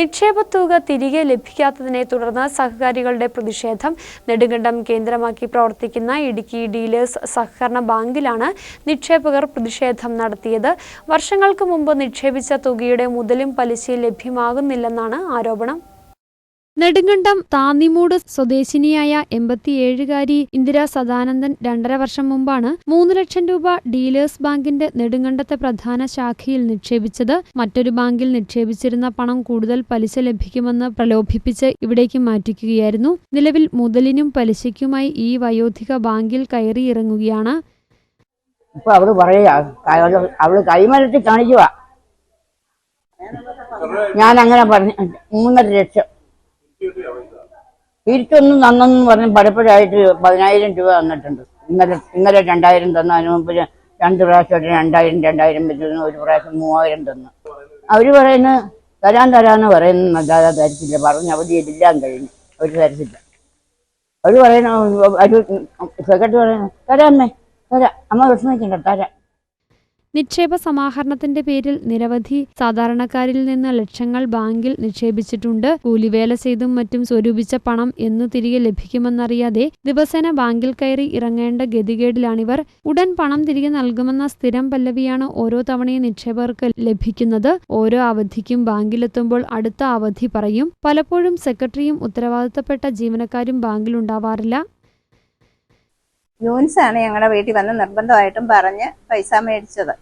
നിക്ഷേപത്തുക തിരികെ ലഭിക്കാത്തതിനെ തുടർന്ന് സഹകാരികളുടെ പ്രതിഷേധം നെടുങ്കണ്ടം കേന്ദ്രമാക്കി പ്രവർത്തിക്കുന്ന ഇടുക്കി ഡീലേഴ്സ് സഹകരണ ബാങ്കിലാണ് നിക്ഷേപകർ പ്രതിഷേധം നടത്തിയത്. വർഷങ്ങൾക്ക് മുമ്പ് നിക്ഷേപിച്ച തുകയുടെ മുതലും പലിശയും ലഭ്യമാകുന്നില്ലെന്നാണ് ആരോപണം. നെടുങ്കണ്ടം താന്നിമൂട് സ്വദേശിനിയായ എൺപത്തിയേഴുകാരി ഇന്ദിര സദാനന്ദൻ രണ്ടര വർഷം മുമ്പാണ് മൂന്ന് ലക്ഷം രൂപ ഡീലേഴ്സ് ബാങ്കിന്റെ നെടുങ്കണ്ടത്തെ പ്രധാന ശാഖയിൽ നിക്ഷേപിച്ചത്. മറ്റൊരു ബാങ്കിൽ നിക്ഷേപിച്ചിരുന്ന പണം കൂടുതൽ പലിശ ലഭിക്കുമെന്ന് പ്രലോഭിപ്പിച്ച് ഇവിടേക്ക് മാറ്റിക്കുകയായിരുന്നു. നിലവിൽ മുതലിനും പലിശയ്ക്കുമായി ഈ വയോധിക ബാങ്കിൽ അവൾ കൈമലത്തി കാണിക്കുക ഞാൻ അങ്ങനെ പറഞ്ഞു മൂന്നര ലക്ഷം. തിരിച്ചൊന്നും തന്നെന്ന് പറഞ്ഞ് പലപ്പോഴായിട്ട് പതിനായിരം രൂപ തന്നിട്ടുണ്ട്. ഇന്നലെ ഇന്നലെ രണ്ടായിരം തന്നു അതിന് മുമ്പ് രണ്ട് പ്രാവശ്യമായിട്ട് രണ്ടായിരം രണ്ടായിരം വെച്ചിരുന്നു ഒരു പ്രാവശ്യം മൂവായിരം തന്നു. അവർ പറയുന്ന തരാൻ തരാന്ന് പറയുന്ന അല്ലാതെ തരത്തില്ല പറഞ്ഞ് അവധി എല്ലാം കഴിഞ്ഞു അവർ തരത്തില്ല. അവർ പറയുന്ന അവർ സെക്രട്ടറി പറയുന്നു തരാമേ തരാം അമ്മ വിഷമിക്കണ്ട തരാം. നിക്ഷേപ സമാഹരണത്തിന്റെ പേരിൽ നിരവധി സാധാരണക്കാരിൽ നിന്ന് ലക്ഷങ്ങൾ ബാങ്കിൽ നിക്ഷേപിച്ചിട്ടുണ്ട്. കൂലിവേല ചെയ്തും മറ്റും സ്വരൂപിച്ച പണം എന്ന് തിരികെ ലഭിക്കുമെന്നറിയാതെ ദിവസേന ബാങ്കിൽ കയറി ഇറങ്ങേണ്ട ഗതികേടിലാണിവർ. ഉടൻ പണം തിരികെ നൽകുമെന്ന സ്ഥിരം പല്ലവിയാണ് ഓരോ തവണയും നിക്ഷേപകർക്ക് ലഭിക്കുന്നത്. ഓരോ അവധിക്കും ബാങ്കിലെത്തുമ്പോൾ അടുത്ത അവധി പറയും. പലപ്പോഴും സെക്രട്ടറിയും ഉത്തരവാദിത്തപ്പെട്ട ജീവനക്കാരും ബാങ്കിലുണ്ടാവാറില്ല. യൂൻസാണ് ഞങ്ങളുടെ വീട്ടിൽ വന്ന് നിർബന്ധമായിട്ടും പറഞ്ഞ് പൈസ മേടിച്ചത്.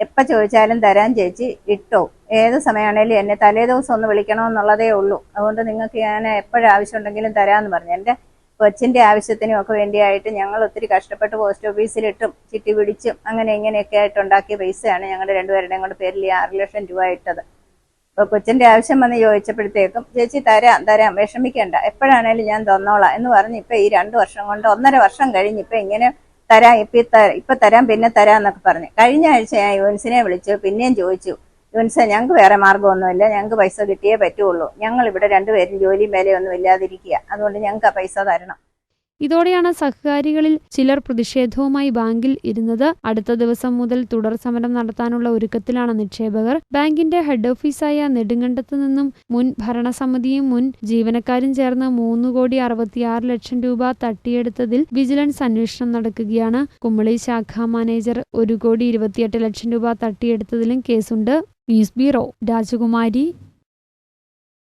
എപ്പോൾ ചോദിച്ചാലും തരാൻ ചേച്ചി ഇട്ടോ? ഏത് സമയമാണേലും എന്നെ തലേ ദിവസം ഒന്ന് വിളിക്കണമെന്നുള്ളതേ ഉള്ളൂ. അതുകൊണ്ട് നിങ്ങൾക്ക് ഞാൻ എപ്പോഴാവശ്യമുണ്ടെങ്കിലും തരാമെന്ന് പറഞ്ഞു. എന്റെ കൊച്ചിന്റെ ആവശ്യത്തിനും ഒക്കെ വേണ്ടിയായിട്ട് ഞങ്ങൾ ഒത്തിരി കഷ്ടപ്പെട്ട് പോസ്റ്റ് ഓഫീസിലിട്ടും ചിട്ടി പിടിച്ചും അങ്ങനെ ഇങ്ങനെയൊക്കെ ആയിട്ട് ഉണ്ടാക്കിയ പൈസയാണ് ഞങ്ങളുടെ രണ്ടുപേരുടെയും കൂടെ പേരിൽ ആറ് ലക്ഷം രൂപ ഇട്ടത്. അപ്പോൾ കൊച്ചിന്റെ ആവശ്യം വന്ന് ചോദിച്ചപ്പോഴത്തേക്കും ചേച്ചി തരാം തരാം വിഷമിക്കണ്ട. എപ്പോഴാണേലും ഞാൻ തന്നോളാം. എന്ന് പറഞ്ഞ് ഇപ്പം ഈ രണ്ട് വർഷം കൊണ്ട് ഒന്നര വർഷം കഴിഞ്ഞ് ഇപ്പം ഇങ്ങനെ തരാം ഇപ്പം ഇപ്പൊ തരാം പിന്നെ തരാം എന്നൊക്കെ പറഞ്ഞ്. കഴിഞ്ഞ ആഴ്ച ഞാൻ യുവൻസിനെ വിളിച്ചു പിന്നെയും ചോദിച്ചു യുവൻസെ ഞങ്ങൾക്ക് വേറെ മാർഗമൊന്നുമില്ല ഞങ്ങൾക്ക് പൈസ കിട്ടിയേ പറ്റുള്ളൂ. ഞങ്ങൾ ഇവിടെ രണ്ടുപേരും ജോലിയും വേലയൊന്നും ഇല്ലാതിരിക്കുക അതുകൊണ്ട് ഞങ്ങൾക്ക് ആ പൈസ തരണം. ഇതോടെയാണ് സഹകാരികളിൽ ചിലർ പ്രതിഷേധവുമായി ബാങ്കിൽ ഇരുന്നത്. അടുത്ത ദിവസം മുതൽ തുടർ സമരം നടത്താനുള്ള ഒരുക്കത്തിലാണ് നിക്ഷേപകർ. ബാങ്കിന്റെ ഹെഡ് ഓഫീസായ നെടുങ്കണ്ടത്ത് നിന്നും മുൻ ഭരണസമിതിയും മുൻ ജീവനക്കാരും ചേർന്ന് മൂന്ന് കോടി അറുപത്തിയാറ് ലക്ഷം രൂപ തട്ടിയെടുത്തതിൽ വിജിലൻസ് അന്വേഷണം നടക്കുകയാണ്. കുമ്മളി ശാഖാ മാനേജർ ഒരു കോടി ഇരുപത്തിയെട്ട് ലക്ഷം രൂപ തട്ടിയെടുത്തതിലും കേസുണ്ട്. ന്യൂസ് ബ്യൂറോ രാജകുമാരി